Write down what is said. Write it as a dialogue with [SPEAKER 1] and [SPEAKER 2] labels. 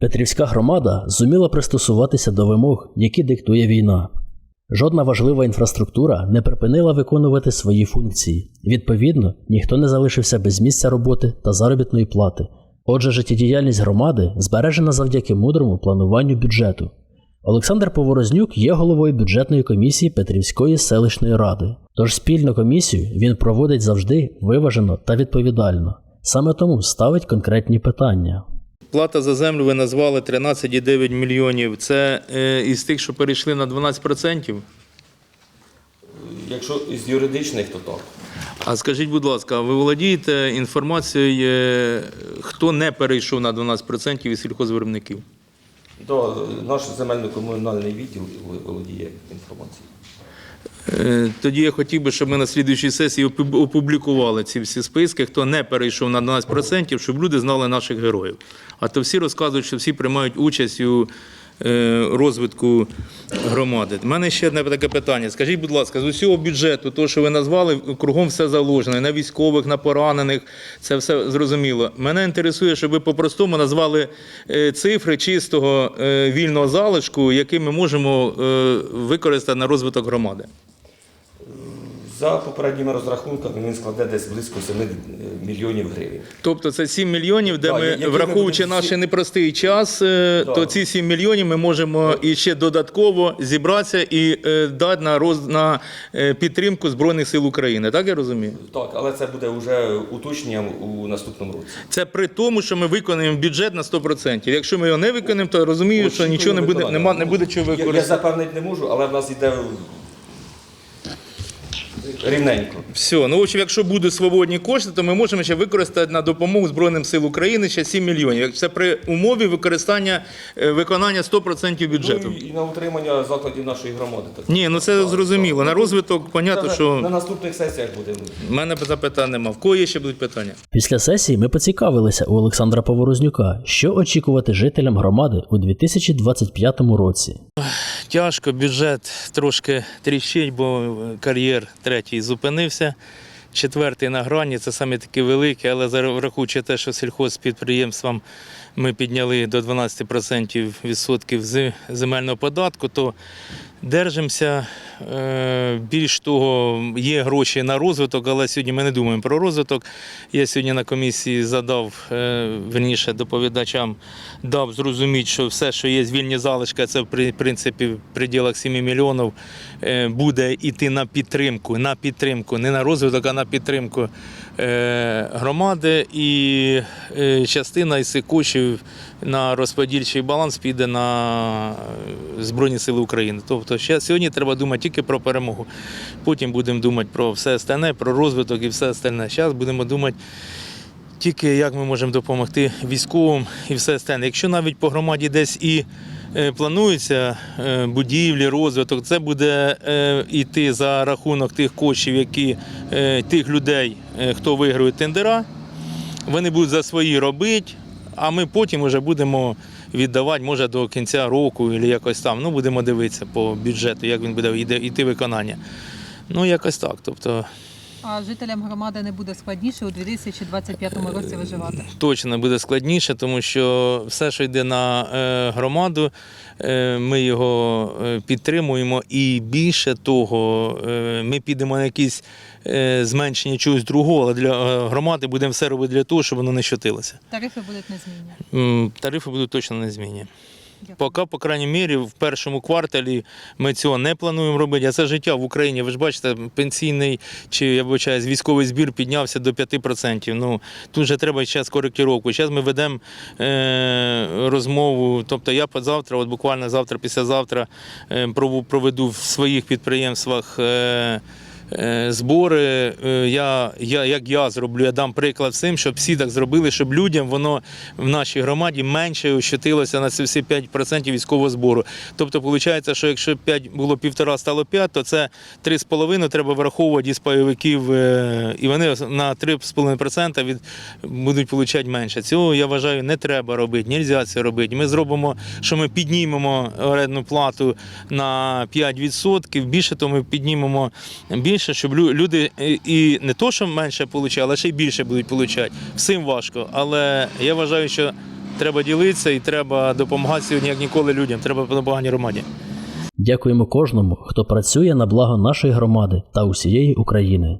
[SPEAKER 1] Петрівська громада зуміла пристосуватися до вимог, які диктує війна. Жодна важлива інфраструктура не припинила виконувати свої функції. Відповідно, ніхто не залишився без місця роботи та заробітної плати. Отже, життєдіяльність громади збережена завдяки мудрому плануванню бюджету. Олександр Поворознюк є головою бюджетної комісії Петрівської селищної ради. Тож спільну комісію він проводить завжди виважено та відповідально. Саме тому ставить конкретні питання.
[SPEAKER 2] Плата за землю ви назвали 13,9 мільйонів. Це е, із тих, що перейшли на 12%?
[SPEAKER 3] Якщо з юридичних, то так.
[SPEAKER 2] А скажіть, будь ласка, ви володієте інформацією, е, хто не перейшов на 12% із сільхозвиробників?
[SPEAKER 3] То наш земельно-комунальний відділ володіє інформацією.
[SPEAKER 2] Е, Тоді я хотів би, щоб ми на слідуючій сесії опублікували ці всі списки, хто не перейшов на 12%, щоб люди знали наших героїв. А то всі розказують, що всі приймають участь у е, розвитку громади. У мене ще одне таке питання. Скажіть, будь ласка, з усього бюджету, то, що ви назвали, кругом все заложено, на військових, на поранених, це все зрозуміло. Мене інтересує, щоб ви по-простому назвали е, цифри чистого вільного залишку, який ми можемо використати на розвиток громади.
[SPEAKER 3] За попередніми розрахунками він складе десь близько 7 мільйонів гривень.
[SPEAKER 2] Тобто це 7 мільйонів, де
[SPEAKER 3] Так,
[SPEAKER 2] ми,
[SPEAKER 3] які ми
[SPEAKER 2] враховуючи
[SPEAKER 3] будемо
[SPEAKER 2] наш непростий час, е,
[SPEAKER 3] Так.
[SPEAKER 2] то ці 7 мільйонів ми можемо і ще додатково зібратися і е, дати на, роз, на е, підтримку Збройних сил України. Так я розумію?
[SPEAKER 3] Так, але це буде вже уточненням у наступному році.
[SPEAKER 2] Це при тому, що ми виконуємо бюджет на 100%. Якщо ми його не виконаємо, то розумію, що нічого не буде, нема, не буде чого
[SPEAKER 3] Я, я запевнити не можу, але в нас йде рівненько.
[SPEAKER 2] Все, ну в общем, якщо будуть свободні кошти, то ми можемо ще використати на допомогу Збройним сил України ще 7 мільйонів. Це при умові використання е, виконання 100% бюджету.
[SPEAKER 3] Ну, і, і на утримання закладів нашої громади. Так.
[SPEAKER 2] Ні, ну це зрозуміло. На розвиток,
[SPEAKER 3] Це
[SPEAKER 2] понятно,
[SPEAKER 3] вже На
[SPEAKER 2] що
[SPEAKER 3] наступних сесіях буде.
[SPEAKER 2] в мене запитань нема. В кого є ще будуть питання?
[SPEAKER 1] Після сесії ми поцікавилися у Олександра Поворознюка, що очікувати жителям громади у 2025 році.
[SPEAKER 2] Тяжко, бюджет трошки тріщить, бо кар'єр третій зупинився. Четвертий на грані, це саме такі великі, але рахуючи те, що сільхозпідприємствам ми підняли до 12% відсотків земельного податку, то держимося. Е, Більш того, є гроші на розвиток, але сьогодні ми не думаємо про розвиток. Я сьогодні на комісії задав, е, верніше доповідачам, дав зрозуміти, що все, що є вільні залишки, це в при- принципі в пределах 7 мільйонів, е, буде йти на підтримку, на підтримку, не на розвиток, а на підтримку громади. І частина із коштів на розподільчий баланс піде на Збройні Сили України. Тобто сьогодні треба думати тільки про перемогу. Потім будемо думати про все остальне, про розвиток і все остальне. Зараз будемо думати. Тільки як ми можемо допомогти військовим і все остальне. Якщо навіть по громаді десь і е, плануються е, будівлі, розвиток, це буде е, йти за рахунок тих коштів, які тих людей, хто виграє тендера, вони будуть за свої робити, а ми потім вже будемо віддавати, може, до кінця року або якось там. Ну, будемо дивитися по бюджету, як він буде йти виконання. Ну, якось так. Тобто,
[SPEAKER 4] А жителям громади не буде складніше у 2025 році виживати.
[SPEAKER 2] точно буде складніше, тому що все, що йде на е, громаду, е, ми його е, підтримуємо. І більше того, ми підемо на якісь зменшення чогось другого, але для громади будемо все робити для того, щоб воно не щотилося.
[SPEAKER 4] Тарифи будуть незмінні.
[SPEAKER 2] Тарифи будуть точно незмінні. Поки, по крайній мірі, в першому кварталі ми цього не плануємо робити. А це життя в Україні. Ви ж бачите, пенсійний чи я вибачаюсь, військовий збір піднявся до 5%. Ну тут же треба зараз коректировку. Зараз ми ведемо е, розмову. Тобто я завтра, от буквально завтра, післязавтра, е, проведу в своїх підприємствах. Е, Збори, е, я, я, як я зроблю, я дам приклад всім, щоб всі так зробили, щоб людям воно в нашій громаді менше ощутилося на ці всі 5% військового збору. Тобто, виходить, що якщо 5 було півтора, стало 5, то це 3,5 треба враховувати із пайовиків, е, і вони на 3,5% від, будуть отримати менше. Цього я вважаю, не треба робити, нельзя це робити. Ми зробимо, що ми піднімемо орендну плату на 5%, більше то ми піднімемо більше, щоб лю- люди е, і не то, що менше отримали, але ще й більше будуть отримати. Всім важко. Але я вважаю, що Треба ділитися і треба допомагати сьогодні, як ніколи людям. Треба допомагати громаді.
[SPEAKER 1] Дякуємо кожному, хто працює на благо нашої громади та усієї України.